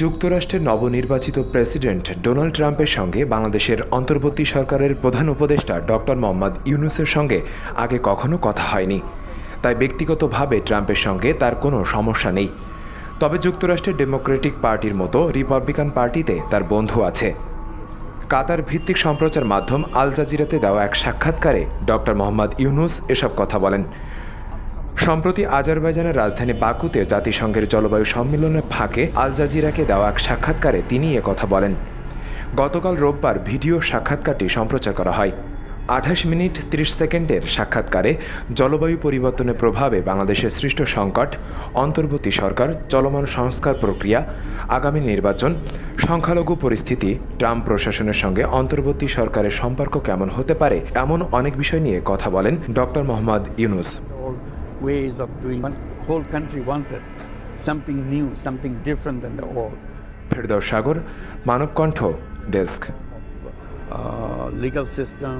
যুক্তরাষ্ট্রের নবনির্বাচিত president Donald ট্রাম্পের সঙ্গে বাংলাদেশের অন্তর্বর্তী সরকারের প্রধান উপদেষ্টা ডক্টর মোহাম্মদ ইউনুসের সঙ্গে আগে কখনো কথা হয়নি। তাই ব্যক্তিগতভাবে ট্রাম্পের সঙ্গে তার কোনো সমস্যা নেই। তবে যুক্তরাষ্ট্রের ডেমোক্রেটিক পার্টির মতো রিপাবলিকান পার্টিতে তার বন্ধু আছে। কাতার ভিত্তিক সম্প্রচার মাধ্যম আল জাজিরাতে দেওয়া এক সাক্ষাৎকারে ডক্টর মোহাম্মদ ইউনুস এসব কথা বলেন। সম্প্রতি আজারবাইজানের রাজধানী বাকুতে জাতিসংঘের জলবায়ু সম্মেলনের ফাঁকে আল জাজিরাকে দেওয়া এক সাক্ষাৎকারে তিনি এ কথা বলেন। গতকাল রোববার ভিডিও সাক্ষাৎকারটি সম্প্রচার করা হয়। আঠাশ মিনিট ত্রিশ সেকেন্ডের সাক্ষাৎকারে জলবায়ু পরিবর্তনের প্রভাবে বাংলাদেশের সৃষ্ট সংকট, অন্তর্বর্তী সরকার, চলমান সংস্কার প্রক্রিয়া, আগামী নির্বাচন, সংখ্যালঘু পরিস্থিতি, ট্রাম্প প্রশাসনের সঙ্গে অন্তর্বর্তী সরকারের সম্পর্ক কেমন হতে পারে, এমন অনেক বিষয় নিয়ে কথা বলেন doctor Muhammad Yunus. Ways of doing. One whole country wanted something new, something different than the old. Ferdous Sagar Manabkantha desk Uh, legal system,